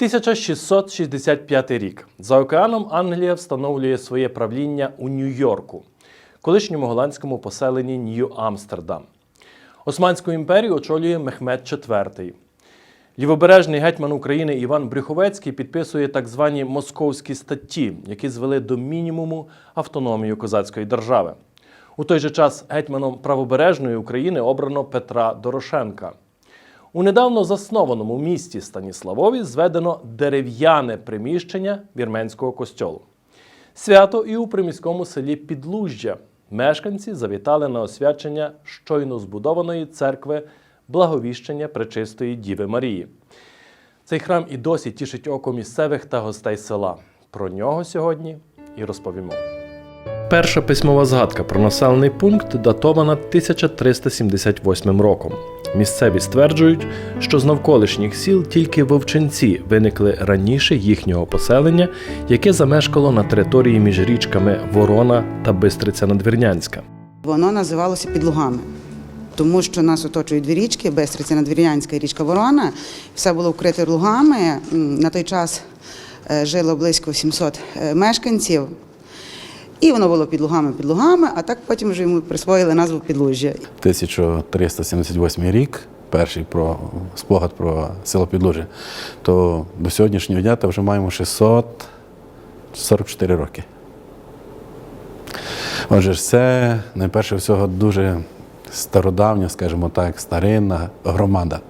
1665 рік. За океаном Англія встановлює своє правління у Нью-Йорку, колишньому голландському поселенні Нью-Амстердам. Османську імперію очолює Мехмед IV. Лівобережний гетьман України Іван Брюховецький підписує так звані московські статті, які звели до мінімуму автономію козацької держави. У той же час гетьманом правобережної України обрано Петра Дорошенка. У недавно заснованому місті Станіславові зведено дерев'яне приміщення вірменського костьолу. Свято і у приміському селі Підлужжя. Мешканці завітали на освячення щойно збудованої церкви Благовіщення Пречистої Діви Марії. Цей храм і досі тішить око місцевих та гостей села. Про нього сьогодні і розповімо. Перша письмова згадка про населений пункт датована 1378 роком. Місцеві стверджують, що з навколишніх сіл тільки вовчинці виникли раніше їхнього поселення, яке замешкало на території між річками Ворона та Бистриця Надвірнянська. Воно називалося Підлугами, тому що нас оточують дві річки Бестриця Надвір'янська і річка Ворона. Все було вкрите лугами. На той час е, жило близько 700 е, мешканців. І воно було під лугами, під лугами, а так потім вже йому присвоїли назву Підлужжя. 1378 рік, перший про спогад про село Підлужжя, то до сьогоднішнього дня то вже маємо 644 роки. Отже, це найперше всього дуже стародавня, скажімо так, старинна громада,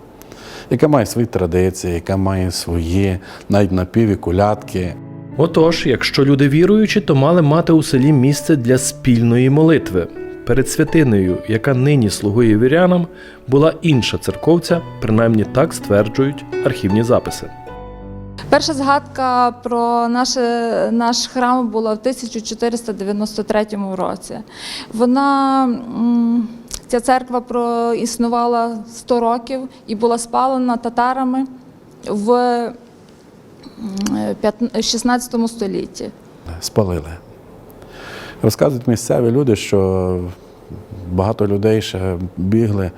яка має свої традиції, яка має свої навіть напіві, колядки. Отож, якщо люди віруючі, то мали мати у селі місце для спільної молитви. Перед святиною, яка нині слугує вірянам, була інша церковця, принаймні так стверджують архівні записи. Перша згадка про наш, наш храм була в 1493 році. Вона, ця церква проіснувала 100 років і була спалена татарами в 16 столітті. спалили. Розказують місцеві люди, що багато людей ще бігли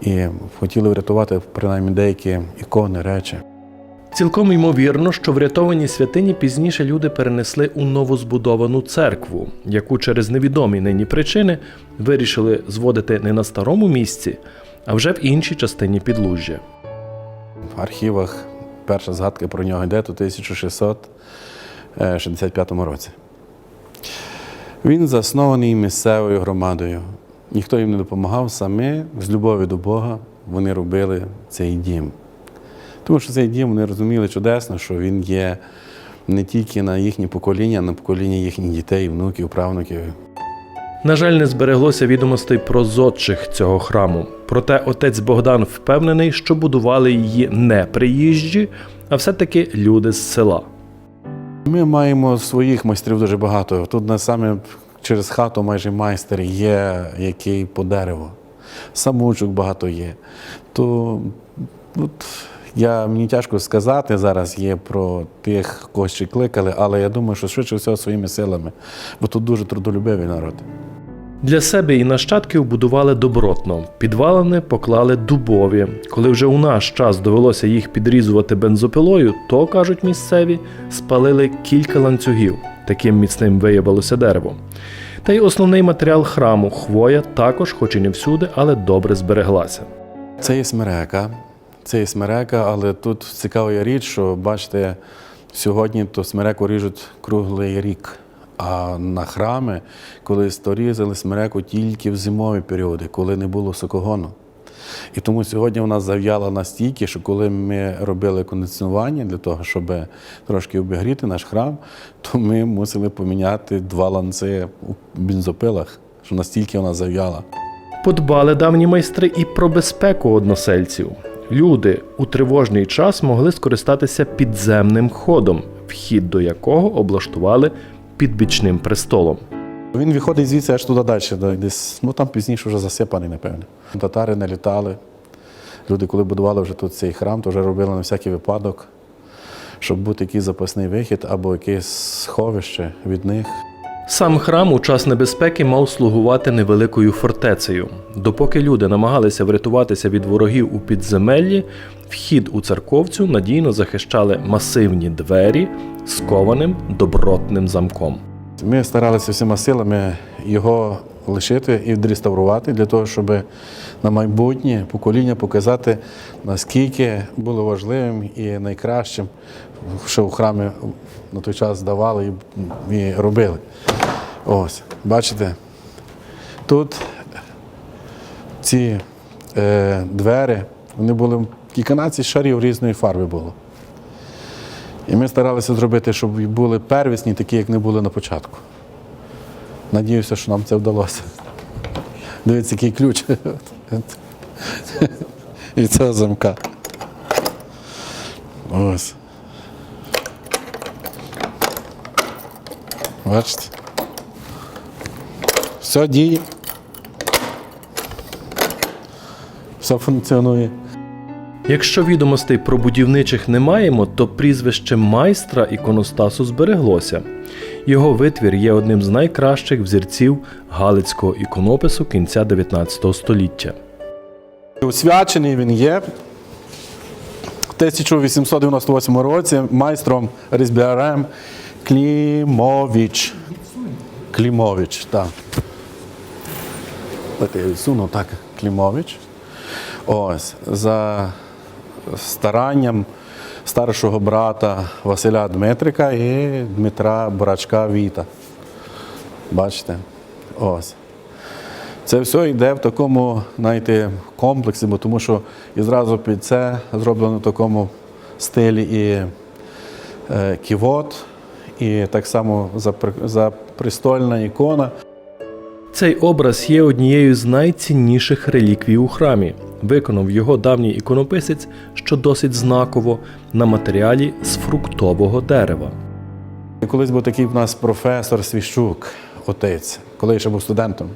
і хотіли врятувати принаймні деякі ікони, речі. Цілком ймовірно, що врятовані святині пізніше люди перенесли у новозбудовану церкву, яку через невідомі нині причини вирішили зводити не на старому місці, а вже в іншій частині підлужжя. В архівах перша згадка про нього йде у 1665 році. Він заснований місцевою громадою. Ніхто їм не допомагав, самі з любові до Бога вони робили цей дім. Тому що цей дім вони розуміли чудесно, що він є не тільки на їхнє покоління, а на покоління їхніх дітей, внуків, правнуків. На жаль, не збереглося відомостей про зодчих цього храму. Проте отець Богдан впевнений, що будували її не приїжджі, а все-таки люди з села. Ми маємо своїх майстрів дуже багато. Тут на саме через хату майже майстер є, який по дереву. Самучок багато є. То от, я, мені тяжко сказати зараз є про тих, кого ще кликали, але я думаю, що швидше всього своїми силами, бо тут дуже трудолюбивий народ. Для себе і нащадків будували добротно. Підвалини поклали дубові. Коли вже у наш час довелося їх підрізувати бензопилою, то кажуть місцеві, спалили кілька ланцюгів. Таким міцним виявилося дерево. Та й основний матеріал храму хвоя також, хоч і не всюди, але добре збереглася. Це є смерека. Це є смерека, але тут цікава річ, що бачите, сьогодні то смереку ріжуть круглий рік. А на храми колись то різали смереку тільки в зимові періоди, коли не було сокогону. І тому сьогодні вона зав'яла настільки, що коли ми робили кондиціонування для того, щоб трошки обігріти наш храм, то ми мусили поміняти два ланци у бензопилах, що настільки вона зав'яла. Подбали давні майстри і про безпеку односельців. Люди у тривожний час могли скористатися підземним ходом, вхід до якого облаштували під бічним престолом. Він виходить звідси аж туди далі, десь, ну там пізніше вже засипаний, напевне. Татари не літали. Люди, коли будували вже тут цей храм, то вже робили на всякий випадок, щоб бути якийсь запасний вихід або якесь сховище від них. Сам храм у час небезпеки мав слугувати невеликою фортецею. Допоки люди намагалися врятуватися від ворогів у підземеллі, вхід у церковцю надійно захищали масивні двері з кованим добротним замком. Ми старалися всіма силами його лишити і відреставрувати для того, щоб на майбутнє покоління показати, наскільки було важливим і найкращим, що в храмі на той час давали і, і робили. Ось, бачите, тут ці е, двері, вони були кільканадцять шарів різної фарби було. І ми старалися зробити, щоб були первісні, такі, як не були на початку. Надіюся, що нам це вдалося. Дивіться, який ключ від цього замка. Ось. Бачите? Все діє. Все функціонує. Якщо відомостей про будівничих не маємо, то прізвище майстра іконостасу збереглося. Його витвір є одним з найкращих взірців галицького іконопису кінця 19 століття. Освячений він є. В 1898 році майстром різблярем Клімович. Клімович, так. Дайте я відсуну, так, Клімович. Ось, за старанням старшого брата Василя Дмитрика і Дмитра Брачка Віта. Бачите? Ось. Це все йде в такому, знаєте, комплексі, бо тому що і зразу під це зроблено в такому стилі і е, ківот, і так само запри- запрестольна ікона. Цей образ є однією з найцінніших реліквій у храмі. Виконав його давній іконописець, що досить знаково, на матеріалі з фруктового дерева. Колись був такий в нас професор Свіщук, отець, коли я ще був студентом.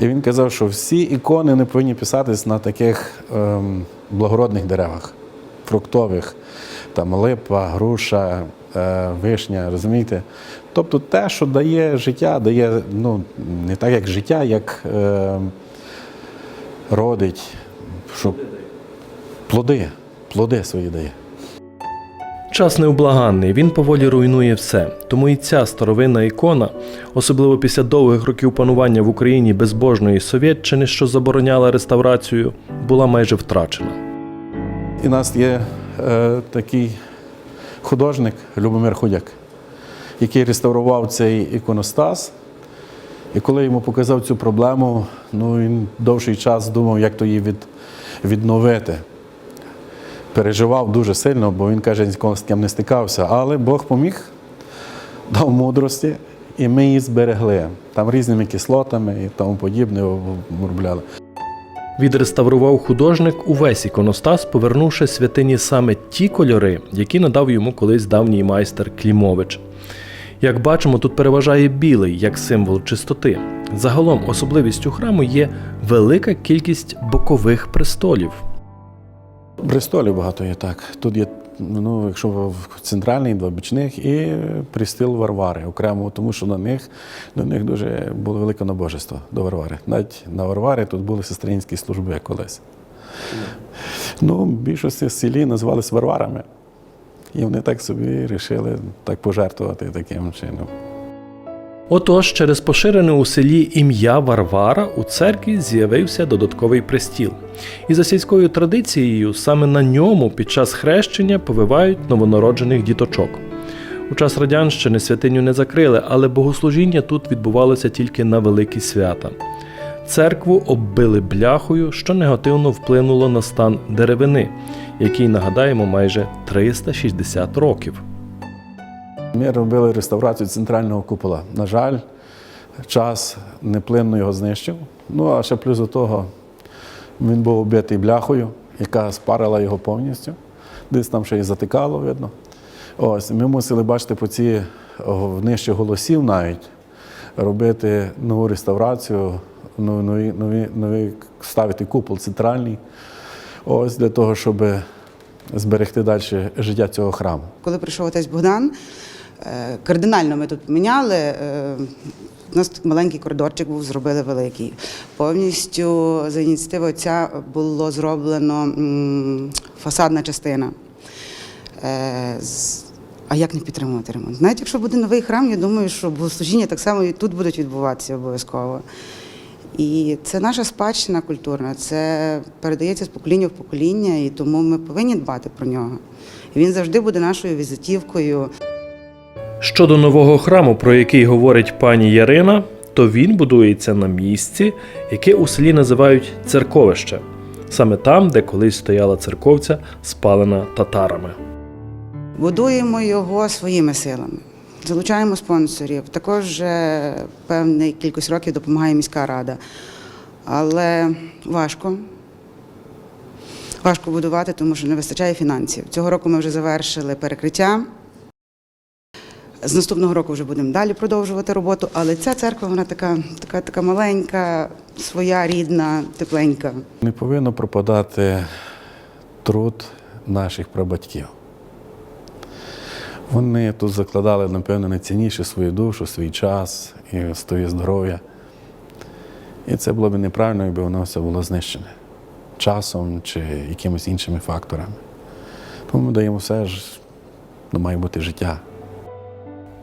І він казав, що всі ікони не повинні писатись на таких ем, благородних деревах, фруктових, там липа, груша, вишня, розумієте? Тобто те, що дає життя, дає ну, не так, як життя, як е, родить, що плоди, плоди свої дає. Час невблаганний, він поволі руйнує все. Тому і ця старовинна ікона, особливо після довгих років панування в Україні безбожної Совєтчини, що забороняла реставрацію, була майже втрачена. І у нас є е, такий художник Любомир Худяк, який реставрував цей іконостас. І коли йому показав цю проблему, ну, він довший час думав, як то її від, відновити. Переживав дуже сильно, бо він каже, ніколи з ким не стикався. Але Бог поміг, дав мудрості, і ми її зберегли. Там різними кислотами і тому подібне обробляли. Відреставрував художник увесь іконостас, повернувши святині саме ті кольори, які надав йому колись давній майстер Клімович. Як бачимо, тут переважає білий як символ чистоти. Загалом особливістю храму є велика кількість бокових престолів. Престолів багато є так. Тут є, ну, якщо в центральний, два бічних, і пристил Варвари окремо, тому що на них, до них дуже було велике набожество до Варвари. Навіть на Варварі тут були сестринські служби колись. Ну, більшості селі називались Варварами. І вони так собі вирішили так пожертвувати таким чином. Отож, через поширене у селі ім'я Варвара у церкві з'явився додатковий престіл. І за сільською традицією саме на ньому під час хрещення повивають новонароджених діточок. У час радянщини святиню не закрили, але богослужіння тут відбувалося тільки на великі свята. Церкву оббили бляхою, що негативно вплинуло на стан деревини, який нагадаємо майже 360 років. Ми робили реставрацію центрального купола. На жаль, час неплинно його знищив. Ну, а ще плюс до того, він був оббитий бляхою, яка спарила його повністю. Десь там ще й затикало, видно. Ось, ми мусили бачити по ці нижче голосів навіть робити нову реставрацію, нові, нові, нові, нові ставити купол центральний. Ось для того, щоб зберегти далі життя цього храму. Коли прийшов отець Богдан, Кардинально ми тут поміняли. е, У нас тут маленький коридорчик був, зробили великий. Повністю за ініціативи отця було зроблено фасадна частина. Е, А як не підтримувати ремонт? Навіть якщо буде новий храм, я думаю, що богослужіння так само і тут будуть відбуватися обов'язково. І це наша спадщина культурна, це передається з покоління в покоління, і тому ми повинні дбати про нього. І він завжди буде нашою візитівкою. Щодо нового храму, про який говорить пані Ярина, то він будується на місці, яке у селі називають церковище, саме там, де колись стояла церковця, спалена татарами. Будуємо його своїми силами. Залучаємо спонсорів. Також певний кількість років допомагає міська рада. Але важко. Важко будувати, тому що не вистачає фінансів. Цього року ми вже завершили перекриття. З наступного року вже будемо далі продовжувати роботу, але ця церква вона така, така, така маленька, своя, рідна, тепленька. Не повинно пропадати труд наших прабатьків. Вони тут закладали, напевно, найцінніше свою душу, свій час і своє здоров'я. І це було б неправильно, якби воно все було знищене часом чи якимись іншими факторами. Тому ми даємо все ж, ну, має бути життя.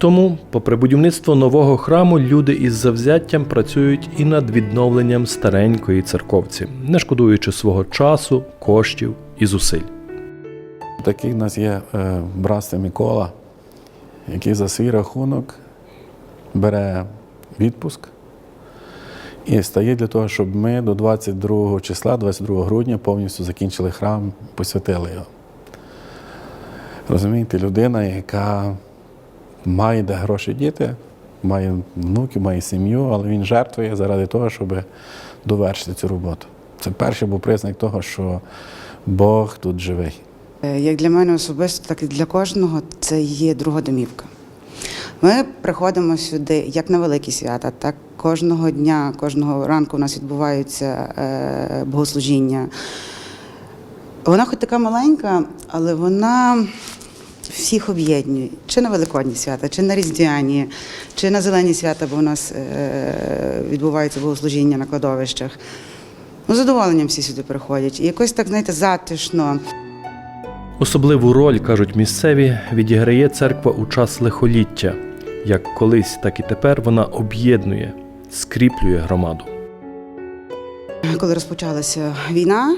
Тому, попри будівництво нового храму, люди із завзяттям працюють і над відновленням старенької церковці, не шкодуючи свого часу, коштів і зусиль. Такий в нас є е, братство Микола, який за свій рахунок бере відпуск і стає для того, щоб ми до 22 числа, 22 грудня, повністю закінчили храм, посвятили його. Розумієте, людина, яка має де гроші діти, має внуків, має сім'ю, але він жертвує заради того, щоб довершити цю роботу. Це перший був признак того, що Бог тут живий. Е, Як для мене особисто, так і для кожного це є друга домівка. Ми приходимо сюди як на великі свята, так кожного дня, кожного ранку у нас відбуваються е, богослужіння. Вона хоч така маленька, але вона всіх об'єднує. Чи на Великодні свята, чи на Різдвяні, чи на зелені свята, бо у нас е, відбуваються богослужіння на кладовищах. Ну, задоволенням всі сюди приходять. І якось так, знаєте, затишно. Особливу роль, кажуть місцеві, відіграє церква у час лихоліття. Як колись, так і тепер вона об'єднує, скріплює громаду. Коли розпочалася війна,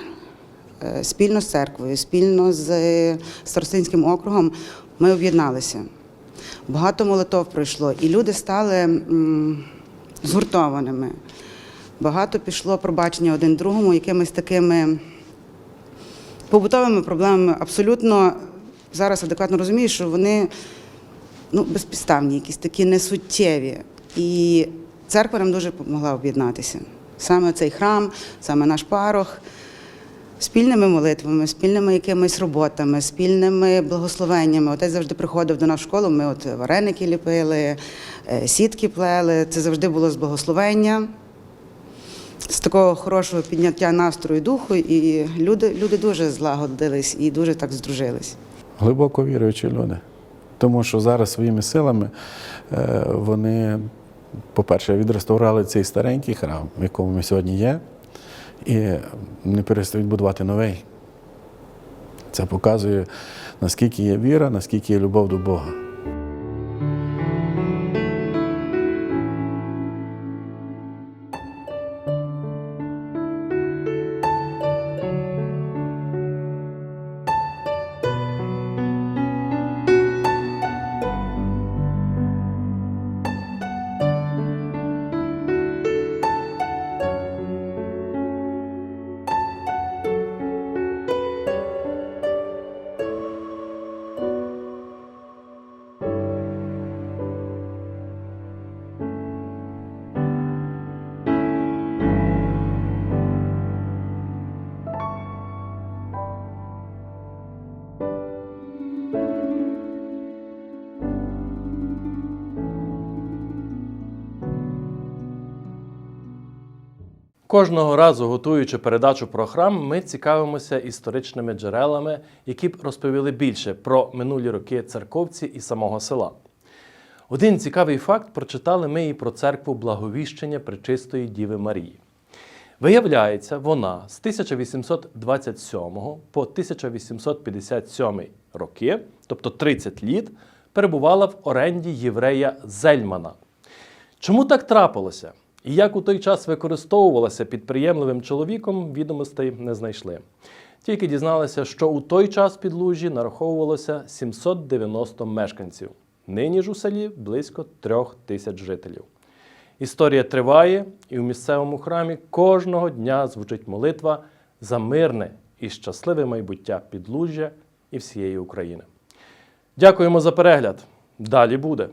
спільно з церквою, спільно з е, Старостинським округом, ми об'єдналися. Багато молитов пройшло, і люди стали згуртованими. Багато пішло пробачення один другому, якимись такими побутовими проблемами. Абсолютно зараз адекватно розумію, що вони ну, безпідставні, якісь такі несуттєві. І церква нам дуже допомогла об'єднатися. Саме цей храм, саме наш парох, спільними молитвами, спільними якимись роботами, спільними благословеннями. Отець завжди приходив до нас в школу, ми от вареники ліпили, е, сітки плели. Це завжди було з благословення. З такого хорошого підняття настрою духу, і люди, люди дуже злагодились і дуже так здружились. Глибоко віруючі люди. Тому що зараз своїми силами е, вони, по-перше, відреставрували цей старенький храм, в якому ми сьогодні є, і не перестають будувати новий. Це показує, наскільки є віра, наскільки є любов до Бога. Кожного разу, готуючи передачу про храм, ми цікавимося історичними джерелами, які б розповіли більше про минулі роки церковці і самого села. Один цікавий факт прочитали ми і про церкву Благовіщення Пречистої Діви Марії. Виявляється, вона з 1827 по 1857 роки, тобто 30 літ, перебувала в оренді єврея Зельмана. Чому так трапилося? І як у той час використовувалася підприємливим чоловіком, відомостей не знайшли. Тільки дізналися, що у той час під Лужі нараховувалося 790 мешканців. Нині ж у селі близько трьох тисяч жителів. Історія триває, і у місцевому храмі кожного дня звучить молитва за мирне і щасливе майбуття Підлужжя і всієї України. Дякуємо за перегляд. Далі буде.